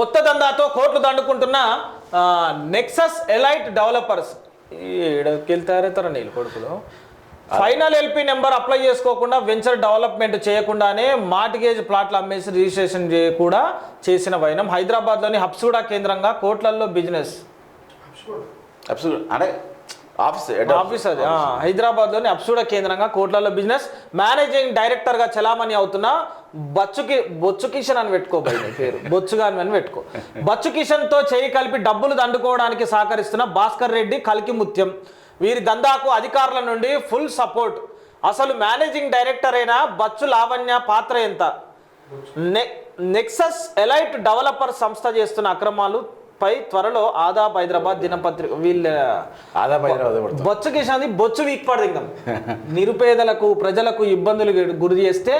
కొత్త దందాతో కోట్లు దండుకుంటున్న నెక్సస్ ఎలైట్ డెవలపర్స్ వెళ్తారేతారా నీళ్ళు కొడుకులు. ఫైనల్ ఎల్పి నెంబర్ అప్లై చేసుకోకుండా వెంచర్ డెవలప్మెంట్ చేయకుండానే మార్టిగేజ్ ప్లాట్లు అమ్మేసి రిజిస్ట్రేషన్ చేయ కూడా చేసిన వైనం. హైదరాబాద్లోని హబ్సూడా కేంద్రంగా కోట్లల్లో బిజినెస్. అబ్సల్యూట్ అంటే ఆఫీస్ ఆఫీస్. అది. హైదరాబాద్లోని అప్సూడ కేంద్రంగా కోట్లలో బిజినెస్. మేనేజింగ్ డైరెక్టర్గా చలామణి అవుతున్న బచ్చుకి బొచ్చు కిషన్ అని పెట్టుకో బయట పేరు. బొచ్చుగాని అని పెట్టుకో. బచ్చు కిషన్తో చేయి కలిపి డబ్బులు దండుకోవడానికి సహకరిస్తున్న భాస్కర్ రెడ్డి కలికి ముత్యం. వీరి దందాకు అధికారుల నుండి ఫుల్ సపోర్ట్. అసలు మేనేజింగ్ డైరెక్టర్ అయిన బచ్చు లావణ్య పాత్ర ఎంత? నెక్సస్ ఎలైట్ డెవలపర్ సంస్థ చేస్తున్న అక్రమాలు పై త్వరలో ఆదాబ్ హైదరాబాద్ దినపత్రిక వీళ్ళ ఆదా హైదరాబాద్ బొచ్చు కిషాది బొచ్చు వీక్పడదు ఇంకా. నిరుపేదలకు ప్రజలకు ఇబ్బందులు గురి చేస్తే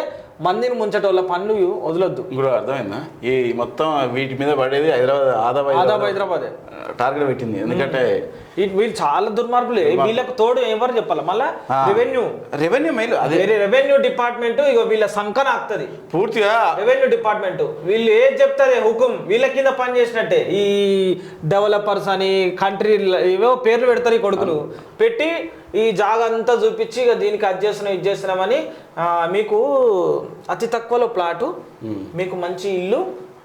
మందిని ముంచటోళ్ళ పనులు వదలొద్దు. ఇప్పుడు అర్థమైందా? ఈ మొత్తం వీటి మీద పడేది హైదరాబాద్ ఆదా ఆదాబ్ హైదరాబాదే. టార్గెట్ పెట్టింది. ఎందుకంటే వీళ్ళు చాలా దుర్మార్గులే. వీళ్ళకు తోడు ఎవరు చెప్పాలి? మళ్ళా. రెవెన్యూ. రెవెన్యూ మెయిల్ అదే. రెవెన్యూ డిపార్ట్మెంట్ ఇక వీళ్ళ సంకన ఆగుతుంది పూర్తిగా రెవెన్యూ డిపార్ట్మెంట్. వీళ్ళు ఏది చెప్తారే? హుకుం. వీళ్ళ కింద పని చేసినట్టే. ఈ డెవలపర్స్ అని కంట్రీ ఏవో పేర్లు పెడతారు ఈ కొడుకులు. పెట్టి ఈ జాగా అంతా చూపించి ఇక దీనికి అది చేస్తున్నాం ఇది చేస్తున్నామని మీకు అతి తక్కువలో ప్లాటు మీకు మంచి ఇల్లు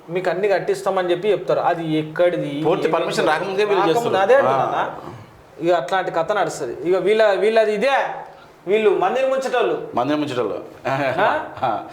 మీకు అన్ని కట్టిస్తామని చెప్పి చెప్తారు. అది ఎక్కడిది పూర్తి permission రాకముందే వీళ్ళు. అదే అంటున్నా ఇక అట్లాంటి కథ నడుస్తుంది. ఇక వీళ్ళ వీళ్ళది ఇదే. వీళ్ళు మందిని ముంచటోళ్ళు. మందిరం ముచ్చటలో ఆ?